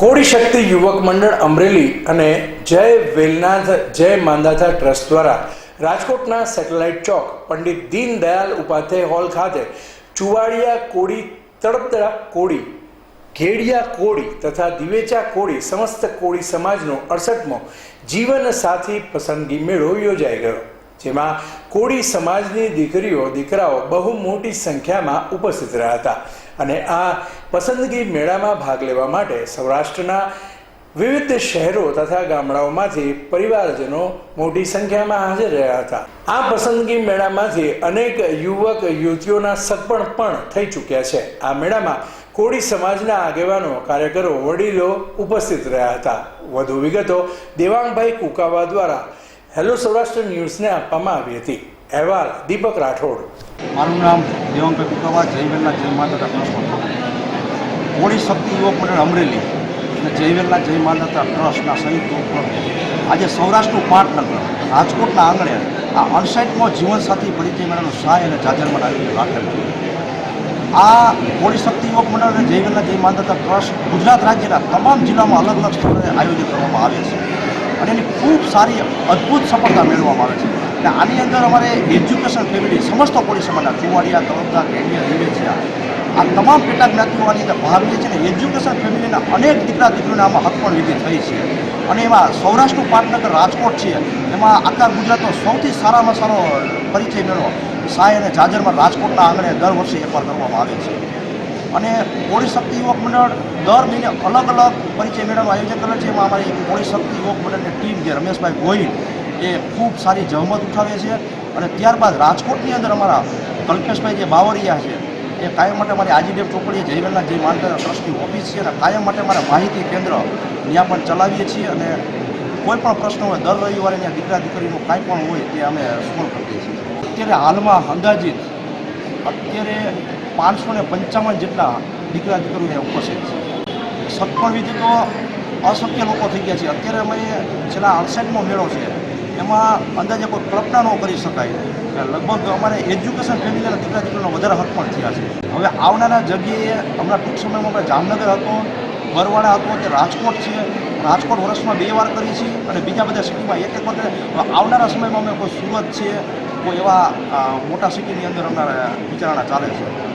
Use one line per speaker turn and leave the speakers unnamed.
કોળી શક્તિ યુવક મંડળ અમરેલી અને જય વેલનાથ, જય માંદાથા ટ્રસ્ટ દ્વારા રાજકોટના સેટેલાઇટ ચોક પંડિત દીનદયાલ ઉપાધ્યાય હોલ ખાતે ચુવાડિયા કોળી તળપદા કોળી ઘેડિયા કોડી તથા દિવેચા કોડી સમસ્ત કોડી સમાજનો અડસઠમો જીવન સાથી પસંદગી મેળો યોજાઈ ગયો. જેમાં કોળી સમાજની દીકરીઓ, દીકરાઓ બહુ મોટી સંખ્યામાં ઉપસ્થિત રહ્યા હતા. અને આ પસંદગી મેળામાં ભાગ લેવા માટે સૌરાષ્ટ્રના વિવિધ શહેરો તથા ગામડાઓમાંથી પરિવારજનો મોટી સંખ્યામાં હાજર રહ્યા હતા. આ પસંદગી મેળામાંથી અનેક યુવક, યુવતીઓના સગપણ પણ થઈ ચૂક્યા છે. આ મેળામાં કોળી સમાજના આગેવાનો, કાર્યકરો, વડીલો ઉપસ્થિત રહ્યા હતા. વધુ વિગતો દેવાંગભાઈ કુકાવા દ્વારા હેલો સૌરાષ્ટ્ર ન્યૂઝને આપવામાં આવી હતી. અહેવાલ, દીપક રાઠોડ.
મારું નામ દેવંગભાઈ કુકાવા જયવેલના જય માતા ટ્રસ્ટ કોળી શક્તિ યુવક મંડળ અમરેલી અને જયવેલના જય માતા ટ્રસ્ટના સંયુક્ત ઉપક્રમે આજે સૌરાષ્ટ્રનું પાટનગર રાજકોટના આંગણે આ અણસાઠમો જીવનસાથી પરિચય મેળાનું સહાય અને જાજરમાં રાખેલ આ કોળી શક્તિ યુવક મંડળ અને જયવેલના જય માતા ટ્રસ્ટ ગુજરાત રાજ્યના તમામ જિલ્લામાં અલગ અલગ સ્થળોએ આયોજન કરવામાં આવે છે. અને એની ખૂબ સારી અદ્ભુત સફળતા મેળવવામાં આવે છે. અને આની અંદર અમારે એજ્યુકેશન ફેમિલી સમસ્ત કોળી સમાજના ચુવાડિયા તળપદા કેડિયા દિવેચિયા આ તમામ પેટા જ્ઞાતિઓની અંદર ભાગ લે છે અને એજ્યુકેશન ફેમિલીના અનેક દીકરા દીકરીઓને આમાં હક પણ વિધિ થઈ છે. અને એમાં સૌરાષ્ટ્રનું પાટનગર રાજકોટ છે. એમાં આખા ગુજરાતનો સૌથી સારામાં સારો પરિચય મેળવો. સાય અને જાજરમાં રાજકોટના આંગણે દર વર્ષે એકવાર કરવામાં આવે છે. અને કોળી શક્તિ યુવક મંડળ દર મહિને અલગ અલગ પરિચય મેળાનું આયોજન કરે છે. એમાં અમારી કોળી શક્તિ યુવક મંડળની ટીમ જે રમેશભાઈ ગોહિલ, એ ખૂબ સારી જહમત ઉઠાવે છે. અને ત્યારબાદ રાજકોટની અંદર અમારા કલ્પેશભાઈ જે બાવરિયા છે, એ કાયમ માટે મારી આજીડેવ ચોકડીએ જયવેલના જે માનતા ટ્રસ્ટની ઓફિસ છે અને કાયમ માટે મારા માહિતી કેન્દ્ર ત્યાં પણ ચલાવીએ છીએ. અને કોઈ પણ પ્રશ્ન હોય, દર રવિવારે ત્યાં દીકરા દીકરીનું કાંઈ પણ હોય, તે અમે સોલ્વ કરીએ છીએ. અત્યારે હાલમાં અંદાજિત અત્યારે પાંચસો ને પંચાવન જેટલા દીકરા દીકરીઓ ઉપસ્થિત છે. સત્પણ વિધિ તો અશક્ય લોકો થઈ ગયા છે. અત્યારે અમે છેલ્લા અડસઠમો મેળો છે. એમાં અંદાજે કોઈ કલ્પના ન કરી શકાય. લગભગ અમારે એજ્યુકેશન ફેમિલીના દીકરા દીકરીનો વધારે હક પણ થયા છે. હવે આવનારા જગ્યાએ હમણાં ટૂંક સમયમાં આપણે જામનગર હતો બરવાડા હતો, તે રાજકોટ છે. રાજકોટ વર્ષમાં બે વાર કરી છે અને બીજા બધા સિટીમાં એક એક વખતે. આવનારા સમયમાં અમે કોઈ સુરત છે, કોઈ એવા મોટા સિટીની અંદર અમારા વિચારણા ચાલે છે.